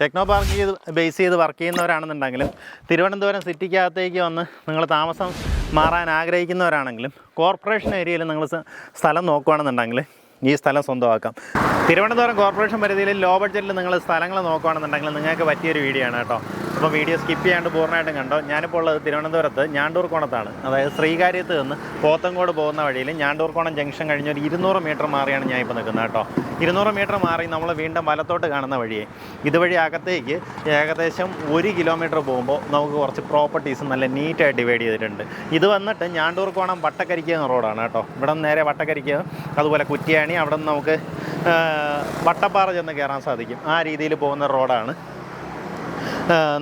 Techno park ചെയ്ത് base ചെയ്ത് work ചെയ്യുന്നവരാണെന്നുണ്ടെങ്കിലും തിരുവനന്തപുരം സിറ്റിക്കകത്തേക്ക് വന്ന് നിങ്ങൾ താമസം മാറാൻ ആഗ്രഹിക്കുന്നവരാണെങ്കിലും കോർപ്പറേഷൻ ഏരിയയിൽ നിങ്ങൾ സ്ഥലം നോക്കുകയാണെന്നുണ്ടെങ്കിൽ ഈ സ്ഥലം സ്വന്തമാക്കാം. തിരുവനന്തപുരം കോർപ്പറേഷൻ പരിധിയിൽ ലോ ബഡ്ജറ്റിൽ നിങ്ങൾ സ്ഥലങ്ങൾ നോക്കുകയാണെന്നുണ്ടെങ്കിൽ നിങ്ങൾക്ക് പറ്റിയൊരു വീഡിയോ ആണ് കേട്ടോ. അപ്പോൾ വീഡിയോ സ്കിപ്പ് ചെയ്യാണ്ട് പൂർണമായിട്ടും കണ്ടോ? ഞാനിപ്പോൾ ഉള്ളത് തിരുവനന്തപുരത്ത് ഞാണ്ടൂർ കോണത്താണ് അതായത് ശ്രീകാര്യത്ത് നിന്ന് പോത്തങ്കോട് പോകുന്ന വഴിയിൽ ഞാണ്ടൂർ കോണം ജംഗ്ഷൻ കഴിഞ്ഞ് ഒരു ഇരുന്നൂറ് മീറ്റർ മാറിയാണ് ഞാൻ ഇപ്പോൾ നിൽക്കുന്നത് കേട്ടോ. ഇരുന്നൂറ് മീറ്റർ മാറി നമ്മൾ വീണ്ടും വലത്തോട്ട് കാണുന്ന വഴിയെ. ഇതുവഴി അകത്തേക്ക് ഏകദേശം ഒരു കിലോമീറ്റർ പോകുമ്പോൾ നമുക്ക് കുറച്ച് പ്രോപ്പർട്ടീസ് നല്ല നീറ്റായിട്ട് ഡിവൈഡ് ചെയ്തിട്ടുണ്ട്. ഇത് വന്നിട്ട് ഞാണ്ടൂർ കോണം റോഡാണ് കേട്ടോ. ഇവിടെ നേരെ വട്ടക്കരിക്ക അതുപോലെ കുറ്റിയാണി അവിടെ നിന്ന് നമുക്ക് വട്ടപ്പാറ ചെന്ന് കയറാൻ സാധിക്കും. ആ രീതിയിൽ പോകുന്ന റോഡാണ്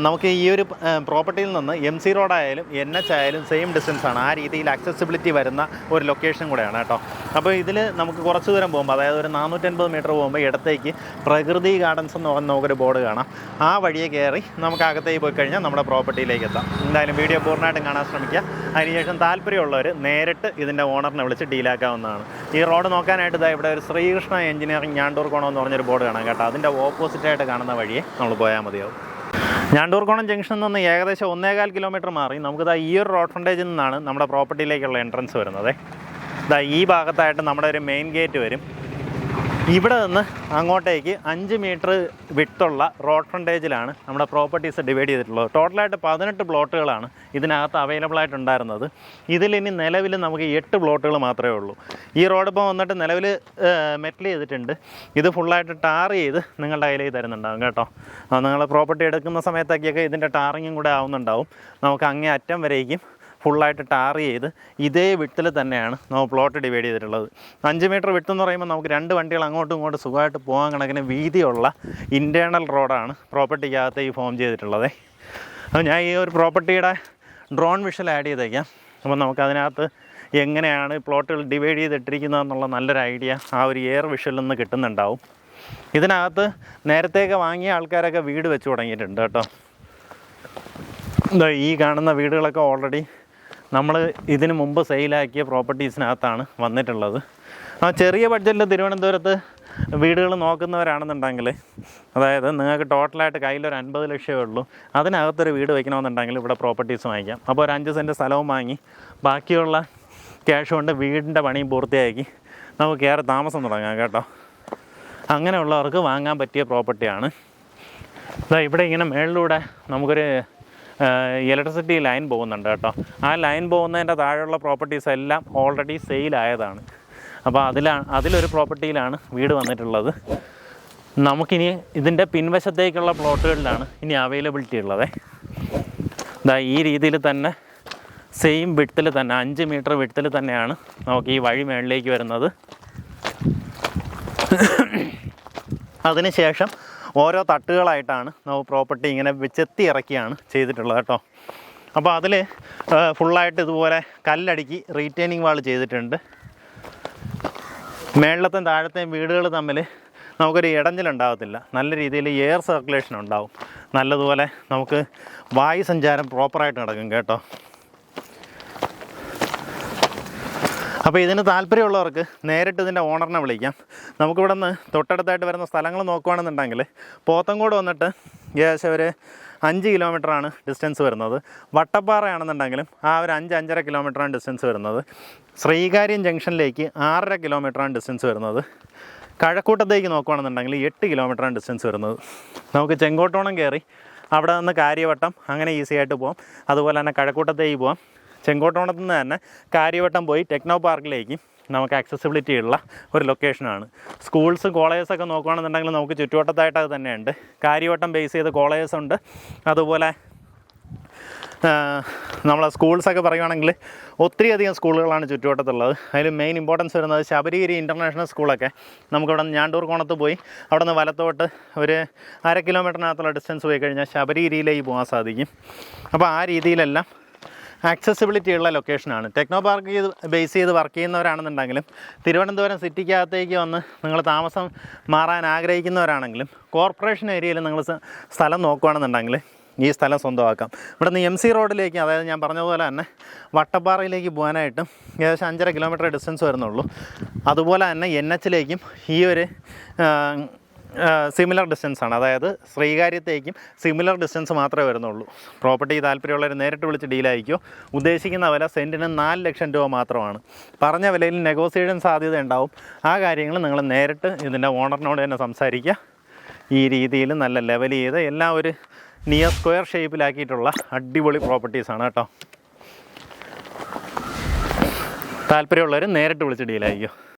നമുക്ക് ഈ ഒരു പ്രോപ്പർട്ടിയിൽ നിന്ന് എം സി റോഡായാലും എൻ എച്ച് ആയാലും സെയിം ഡിസ്റ്റൻസ് ആണ്. ആ രീതിയിൽ ആക്സസിബിലിറ്റി വരുന്ന ഒരു ലൊക്കേഷൻ കൂടെയാണ് കേട്ടോ. അപ്പോൾ ഇതിൽ നമുക്ക് കുറച്ച് ദൂരം പോകുമ്പോൾ അതായത് ഒരു നാനൂറ്റൻപത് മീറ്റർ പോകുമ്പോൾ ഇടത്തേക്ക് പ്രകൃതി ഗാർഡൻസ് എന്ന് പറഞ്ഞ നമുക്കൊരു ബോർഡ് കാണാം. ആ വഴിയെ കയറി നമുക്ക് അകത്തേക്ക് പോയി കഴിഞ്ഞാൽ നമ്മുടെ പ്രോപ്പർട്ടിയിലേക്ക് എത്താം. എന്തായാലും വീഡിയോ പൂർണമായിട്ടും കാണാൻ ശ്രമിക്കുക. അതിനുശേഷം താല്പര്യമുള്ളവർ നേരിട്ട് ഇതിന്റെ ഓണറിനെ വിളിച്ച് ഡീലാക്കാവുന്നതാണ് ഈ റോഡ് നോക്കാനായിട്ട് ഇതാ ഇവിടെ ഒരു ശ്രീകൃഷ്ണ എഞ്ചിനീയറിംഗ് ഞാണ്ടൂർ കോണം എന്ന് പറഞ്ഞൊരു ബോർഡ് കാണാം കേട്ടോ. അതിന്റെ ഓപ്പോസിറ്റായിട്ട് കാണുന്ന വഴിയെ നമ്മൾ പോയാൽ മതിയാവും. ഞാണ്ടൂർക്കോണം ജംഗ്ഷനിൽ നിന്ന് ഏകദേശം ഒന്നേകാൽ കിലോമീറ്റർ മാറി. നമുക്കിതാ ഈ ഒരു റോഡ് ഫ്രണ്ടേജിൽ നിന്നാണ് നമ്മുടെ പ്രോപ്പർട്ടിയിലേക്കുള്ള എൻട്രൻസ് വരുന്നത്. ഇതാ ഈ ഭാഗത്തായിട്ട് നമ്മുടെ ഒരു മെയിൻ ഗേറ്റ് വരും. ഇവിടെ നിന്ന് അങ്ങോട്ടേക്ക് അഞ്ച് മീറ്റർ വിട്ടുള്ള റോഡ് ഫ്രണ്ടേജിലാണ് നമ്മുടെ പ്രോപ്പർട്ടീസ് ഡിവൈഡ് ചെയ്തിട്ടുള്ളത്. ടോട്ടലായിട്ട് പതിനെട്ട് പ്ലോട്ടുകളാണ് ഇതിനകത്ത് അവൈലബിൾ ആയിട്ടുണ്ടായിരുന്നത്. ഇതിലിനി നിലവിൽ നമുക്ക് എട്ട് പ്ലോട്ടുകൾ മാത്രമേ ഉള്ളൂ. ഈ റോഡ് ഇപ്പോൾ വന്നിട്ട് നിലവിൽ മെറ്റൽ ചെയ്തിട്ടുണ്ട്. ഇത് ഫുള്ളായിട്ട് ടാർ ചെയ്ത് നിങ്ങളുടെ കയ്യിലേക്ക് തരുന്നുണ്ടാകും കേട്ടോ. നിങ്ങൾ പ്രോപ്പർട്ടി എടുക്കുന്ന സമയത്തൊക്കെയൊക്കെ ഇതിന്റെ ടാറിങ്ങും കൂടെ ആവുന്നുണ്ടാവും. നമുക്ക് അങ്ങേ അറ്റം വരേക്കും. ഫുള്ളായിട്ട് ടാർ ചെയ്ത് ഇതേ വിട്ടിൽ തന്നെയാണ് നമ്മൾ പ്ലോട്ട് ഡിവൈഡ് ചെയ്തിട്ടുള്ളത്. അഞ്ച് മീറ്റർ വിട്ടെന്ന് പറയുമ്പോൾ നമുക്ക് രണ്ട് വണ്ടികൾ അങ്ങോട്ടും ഇങ്ങോട്ടും സുഖമായിട്ട് പോകാൻ കണക്കിന് വീതിയുള്ള ഇന്റേർണൽ റോഡാണ് പ്രോപ്പർട്ടിക്കകത്ത് ഈ ഫോം ചെയ്തിട്ടുള്ളത്. അപ്പോൾ ഞാൻ ഈ ഒരു പ്രോപ്പർട്ടിയുടെ ഡ്രോൺ വിഷൽ ആഡ് ചെയ്തേക്കാം. അപ്പോൾ നമുക്ക് അതിനകത്ത് എങ്ങനെയാണ് പ്ലോട്ടുകൾ ഡിവൈഡ് ചെയ്തിട്ടിരിക്കുന്നതെന്നുള്ള നല്ലൊരു ഐഡിയ ആ ഒരു എയർ വിഷലിൽ നിന്ന് കിട്ടുന്നുണ്ടാവും. ഇതിനകത്ത് നേരത്തെയൊക്കെ വാങ്ങിയ ആൾക്കാരൊക്കെ വീട് വെച്ച് തുടങ്ങിയിട്ടുണ്ട് കേട്ടോ. ഈ കാണുന്ന വീടുകളൊക്കെ ഓൾറെഡി നമ്മൾ ഇതിന് മുമ്പ് സെയിലാക്കിയ പ്രോപ്പർട്ടീസിനകത്താണ് വന്നിട്ടുള്ളത്. ആ ചെറിയ ബഡ്ജറ്റിൽ തിരുവനന്തപുരത്ത് വീടുകൾ നോക്കുന്നവരാണെന്നുണ്ടെങ്കിൽ അതായത് നിങ്ങൾക്ക് ടോട്ടലായിട്ട് കയ്യിലൊരു അൻപത് ലക്ഷമേ ഉള്ളൂ. അതിനകത്തൊരു വീട് വയ്ക്കണമെന്നുണ്ടെങ്കിൽ ഇവിടെ പ്രോപ്പർട്ടീസ് വാങ്ങിക്കാം. അപ്പോൾ ഒരു അഞ്ച് സെന്റ് സ്ഥലവും വാങ്ങി ബാക്കിയുള്ള ക്യാഷ് കൊണ്ട് വീടിന്റെ പണിയും പൂർത്തിയാക്കി നമുക്ക് ഏറെ താമസം തുടങ്ങാം കേട്ടോ. അങ്ങനെയുള്ളവർക്ക് വാങ്ങാൻ പറ്റിയ പ്രോപ്പർട്ടിയാണ്. ഇവിടെ ഇങ്ങനെ മേളിലൂടെ നമുക്കൊരു ഇലക്ട്രിസിറ്റി ലൈൻ പോകുന്നുണ്ട് കേട്ടോ. ആ ലൈൻ പോകുന്നതിന്റെ താഴെയുള്ള പ്രോപ്പർട്ടീസ് എല്ലാം ഓൾറെഡി സെയിലായതാണ് അപ്പോൾ അതിലാണ് അതിലൊരു പ്രോപ്പർട്ടിയിലാണ് വീട് വന്നിട്ടുള്ളത്. നമുക്കിനി ഇതിന്റെ പിൻവശത്തേക്കുള്ള പ്ലോട്ടുകളിലാണ് ഇനി അവൈലബിലിറ്റി ഉള്ളത്. ഇതാ ഈ രീതിയിൽ തന്നെ സെയിം വിട്ടിൽ തന്നെ അഞ്ച് മീറ്റർ വിട്ടിൽ തന്നെയാണ് നമുക്ക് ഈ വഴി മേളിലേക്ക് വരുന്നത്. അതിനുശേഷം ഓരോ തട്ടുകളായിട്ടാണ് നമുക്ക് പ്രോപ്പർട്ടി ഇങ്ങനെ ചെത്തി ഇറക്കിയാണ് ചെയ്തിട്ടുള്ളത് കേട്ടോ. അപ്പോൾ അതിൽ ഫുള്ളായിട്ട് ഇതുപോലെ കല്ലടുക്കി റീറ്റെയിനിങ് വാൾ ചെയ്തിട്ടുണ്ട്. മേളിലത്തെയും താഴത്തെയും വീടുകൾ തമ്മിൽ നമുക്കൊരു ഇടഞ്ഞിലുണ്ടാകത്തില്ല നല്ല രീതിയിൽ എയർ സർക്കുലേഷൻ ഉണ്ടാവും. നല്ലതുപോലെ നമുക്ക് വായു സഞ്ചാരം പ്രോപ്പറായിട്ട് നടക്കും കേട്ടോ. അപ്പോൾ ഇതിന് താല്പര്യമുള്ളവർക്ക് നേരിട്ട് ഇതിന്റെ ഓണറിനെ വിളിക്കാം. നമുക്കിവിടെ നിന്ന് തൊട്ടടുത്തായിട്ട് വരുന്ന സ്ഥലങ്ങൾ നോക്കുകയാണെന്നുണ്ടെങ്കിൽ പോത്തങ്കോട് വന്നിട്ട് ഏകദേശം ഒരു അഞ്ച് കിലോമീറ്ററാണ് ഡിസ്റ്റൻസ് വരുന്നത്. വട്ടപ്പാറയാണെന്നുണ്ടെങ്കിലും ആ ഒരു അഞ്ച് അഞ്ചര കിലോമീറ്ററാണ് ഡിസ്റ്റൻസ് വരുന്നത്. ശ്രീകാര്യം ജംഗ്ഷനിലേക്ക് ആറര കിലോമീറ്ററാണ് ഡിസ്റ്റൻസ് വരുന്നത്. കഴക്കൂട്ടത്തേക്ക് നോക്കുകയാണെന്നുണ്ടെങ്കിൽ എട്ട് കിലോമീറ്ററാണ് ഡിസ്റ്റൻസ് വരുന്നത്. നമുക്ക് ചെങ്കോട്ടോണം കയറി അവിടെ നിന്ന് കാര്യവട്ടം അങ്ങനെ ഈസി ആയിട്ട് പോകാം അതുപോലെ തന്നെ കഴക്കൂട്ടത്തേക്ക് പോകാം ചെങ്കോട്ടോണത്ത് നിന്ന് തന്നെ കാര്യവട്ടം പോയി ടെക്നോ പാർക്കിലേക്ക് നമുക്ക് ആക്സസിബിലിറ്റി ഉള്ള ഒരു ലൊക്കേഷനാണ് സ്കൂൾസ് കോളേജസൊക്കെ നോക്കുകയാണെന്നുണ്ടെങ്കിൽ നമുക്ക് ചുറ്റുവട്ടത്തായിട്ട് അത് തന്നെയുണ്ട്. കാര്യവട്ടം ബേസ് ചെയ്ത് കോളേജസ് ഉണ്ട്. അതുപോലെ നമ്മളെ സ്കൂൾസൊക്കെ പറയുകയാണെങ്കിൽ ഒത്തിരി അധികം സ്കൂളുകളാണ് ചുറ്റുവട്ടത്തുള്ളത്. അതിൽ മെയിൻ ഇമ്പോർട്ടൻസ് വരുന്നത് ശബരിഗിരി ഇന്റർനാഷണൽ സ്കൂളൊക്കെ നമുക്കിവിടെ നിന്ന് ഞാണ്ടൂർ കോണത്ത് പോയി അവിടെ നിന്ന് വലത്തോട്ട് ഒരു അര കിലോമീറ്ററിനകത്തുള്ള ഡിസ്റ്റൻസ് പോയി കഴിഞ്ഞാൽ ശബരിഗിരിയിലേക്ക് പോകാൻ സാധിക്കും. അപ്പോൾ ആ രീതിയിലെല്ലാം ആക്സസിബിലിറ്റി ഉള്ള ലൊക്കേഷനാണ് ടെക്നോ പാർക്ക് ചെയ്ത് ബേസ് ചെയ്ത് വർക്ക് ചെയ്യുന്നവരാണെന്നുണ്ടെങ്കിലും തിരുവനന്തപുരം സിറ്റിക്കകത്തേക്ക് വന്ന് നിങ്ങൾ താമസം മാറാൻ ആഗ്രഹിക്കുന്നവരാണെങ്കിലും കോർപ്പറേഷൻ ഏരിയയിൽ നിങ്ങൾ സ്ഥലം നോക്കുകയാണെന്നുണ്ടെങ്കിൽ ഈ സ്ഥലം സ്വന്തമാക്കാം. ഇവിടെ നിന്ന് എം സി റോഡിലേക്ക് അതായത് ഞാൻ പറഞ്ഞതുപോലെ തന്നെ വട്ടപ്പാറയിലേക്ക് പോകാനായിട്ടും ഏകദേശം അഞ്ചര കിലോമീറ്റർ ഡിസ്റ്റൻസ് വരുന്നുള്ളൂ. അതുപോലെ തന്നെ എൻ എച്ചിലേക്കും ഈ ഒരു സിമിലർ ഡിസ്റ്റൻസ് ആണ്. അതായത് ശ്രീകാര്യത്തേക്കും സിമിലർ ഡിസ്റ്റൻസ് മാത്രമേ വരുന്നുള്ളൂ. പ്രോപ്പർട്ടി താല്പര്യമുള്ളവർ നേരിട്ട് വിളിച്ച് ഡീലായിരിക്കും ഉദ്ദേശിക്കുന്ന വില സെന്റിന് നാല് ലക്ഷം രൂപ മാത്രമാണ്. പറഞ്ഞ വിലയിൽ നെഗോസിയേഷൻ സാധ്യത ഉണ്ടാവും. ആ കാര്യങ്ങൾ നിങ്ങൾ നേരിട്ട് ഇതിന്റെ ഓണറിനോട് തന്നെ സംസാരിക്കുക. ഈ രീതിയിൽ നല്ല ലെവൽ ചെയ്ത് എല്ലാം ഒരു നിയർ സ്ക്വയർ ഷേപ്പിലാക്കിയിട്ടുള്ള അടിപൊളി പ്രോപ്പർട്ടീസാണ് കേട്ടോ. താല്പര്യമുള്ളവർ നേരിട്ട് വിളിച്ച് ഡീലായിരിക്കും